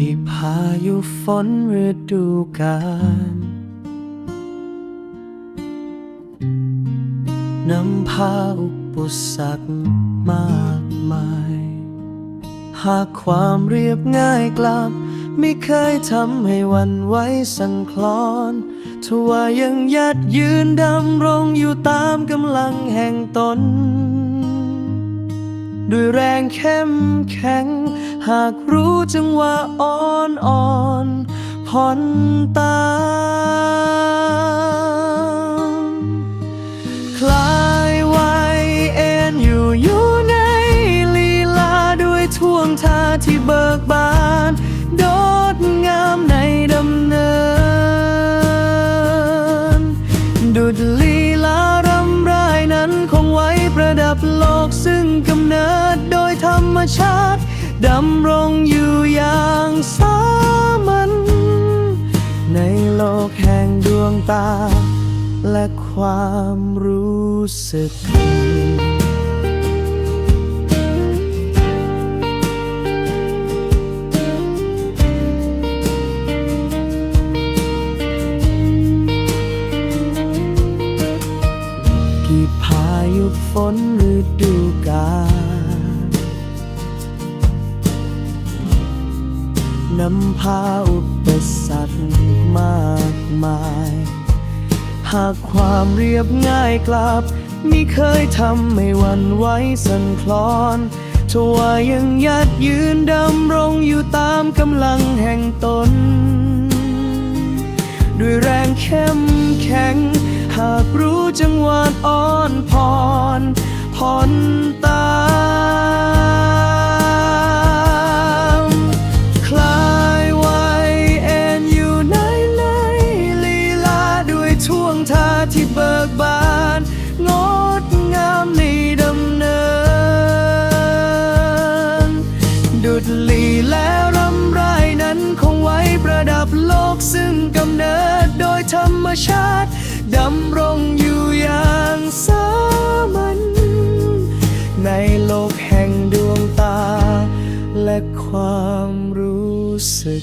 กี่พายุฝนฤดูกาลนำพาอุปสรรคมากมาย หากความเรียบง่ายกลับ ไม่เคยทำให้วันไหวสั่นคลอนทว่ายังยัดยืนดำรงอยู่ตามกำลังแห่งตน ด้วยแรงเข้มแข็ง หากรู้จังว่าอ่อนอ่อนผ่อนตามคลายไวเอ็นอยู่อยู่ในลีลาด้วยท่วงท่าที่เบิกบาน กับโลกซึ่งกำเนิดโดยธรรมชาติดำรงอยู่อย่างสามัญในโลกแห่งดวงตา และความรู้สึกายุฝนฤดูกาลนำพาอุปสรรคมากมาย หากความเรียบง่ายกลับไม่เคยทำให้หวันไหวสั่นคลอนทว่ายังยัดยืนดำรงอยู่ตามกำลังแห่งตน ด้วยแรงเข้มแข็งากรู้จังหวะอ่อนผ่อนผ่อนตามคลายไวเอ็นอยู่ในในลีลาด้วยท่วงท่าที่เบิกบานงดงามในดำเนิน ดุดลีและรำไรนั้นคงไว้ประดับโลกซึ่งกำเนิด ธรรมชาติ ดำรงอยู่อย่างสามัญในโลกแห่งดวงตา และความรู้สึก